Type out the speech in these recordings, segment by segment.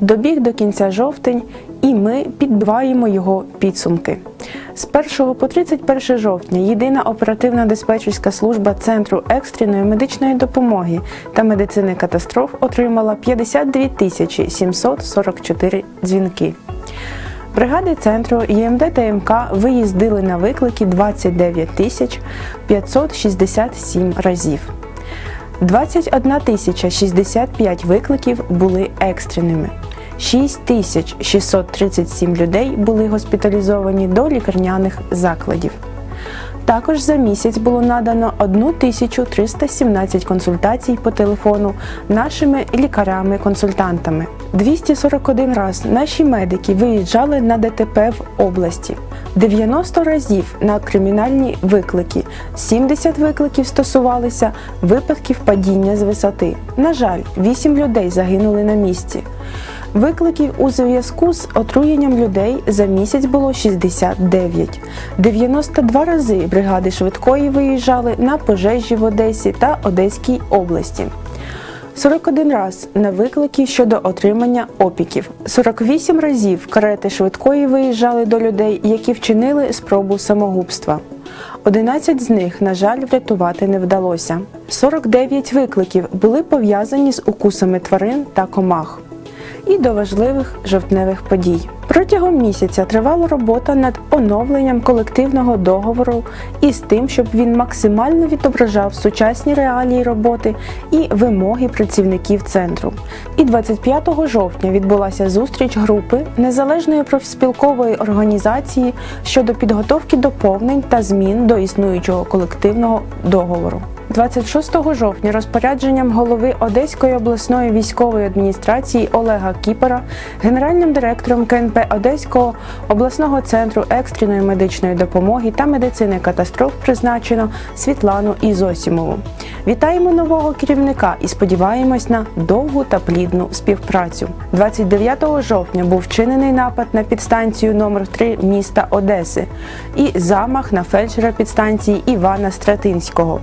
Добіг до кінця жовтень, і ми підбиваємо його підсумки. З 1 по 31 жовтня єдина оперативна диспетчерська служба Центру екстреної медичної допомоги та медицини катастроф отримала 52 тисячі 744 дзвінки. Бригади центру ЄМД та МК виїздили на виклики 29 тисяч 567 разів. 21 тисяча 65 викликів були екстреними. 6 тисяч 637 людей були госпіталізовані до лікарняних закладів. Також за місяць було надано 1317 консультацій по телефону нашими лікарями-консультантами. 241 раз наші медики виїжджали на ДТП в області, 90 разів на кримінальні виклики, 70 викликів стосувалися випадків падіння з висоти. На жаль, 8 людей загинули на місці. Викликів у зв'язку з отруєнням людей за місяць було 69. 92 рази бригади швидкої виїжджали на пожежі в Одесі та Одеській області. 41 раз на виклики щодо отримання опіків. 48 разів карети швидкої виїжджали до людей, які вчинили спробу самогубства. 11 з них, на жаль, врятувати не вдалося. 49 викликів були пов'язані з укусами тварин та комах і до важливих жовтневих подій. Протягом місяця тривала робота над оновленням колективного договору і з тим, щоб він максимально відображав сучасні реалії роботи і вимоги працівників центру. І 25 жовтня відбулася зустріч групи незалежної профспілкової організації щодо підготовки доповнень та змін до існуючого колективного договору. 26 жовтня розпорядженням голови Одеської обласної військової адміністрації Олега Кіпера, генеральним директором КНП Одеського обласного центру екстреної медичної допомоги та медицини катастроф призначено Світлану Ізосімову. Вітаємо нового керівника і сподіваємось на довгу та плідну співпрацю. 29 жовтня був вчинений напад на підстанцію номер 3 міста Одеси і замах на фельдшера підстанції Івана Стратинського.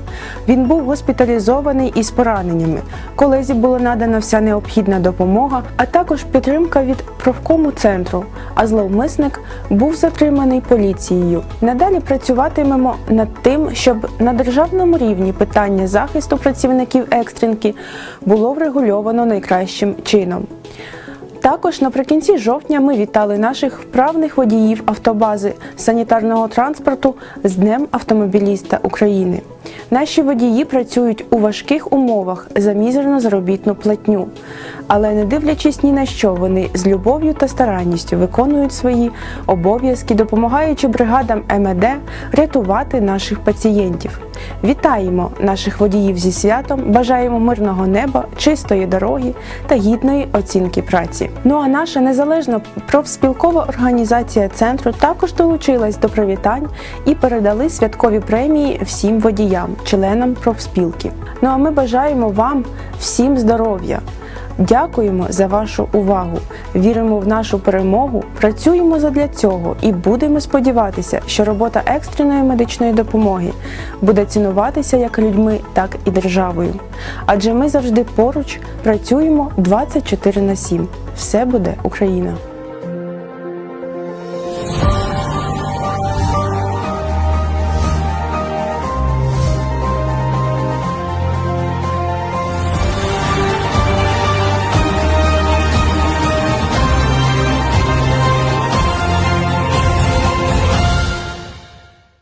Він був госпіталізований із пораненнями. Колезі було надана вся необхідна допомога, а також підтримка від профкому центру. А зловмисник був затриманий поліцією. Надалі працюватимемо над тим, щоб на державному рівні питання захисту працівників екстренки було врегульовано найкращим чином. Також наприкінці жовтня ми вітали наших вправних водіїв автобази санітарного транспорту з Днем автомобіліста України. Наші водії працюють у важких умовах за мізерну заробітну платню, але не дивлячись ні на що, вони з любов'ю та старанністю виконують свої обов'язки, допомагаючи бригадам МЕД рятувати наших пацієнтів. Вітаємо наших водіїв зі святом, бажаємо мирного неба, чистої дороги та гідної оцінки праці. Ну а наша незалежна профспілкова організація центру також долучилась до привітань і передали святкові премії всім водіям, членам профспілки. Ну а ми бажаємо вам всім здоров'я. Дякуємо за вашу увагу. Віримо в нашу перемогу, працюємо задля цього і будемо сподіватися, що робота екстреної медичної допомоги буде цінуватися як людьми, так і державою. Адже ми завжди поруч працюємо 24 на 7. Все буде Україна!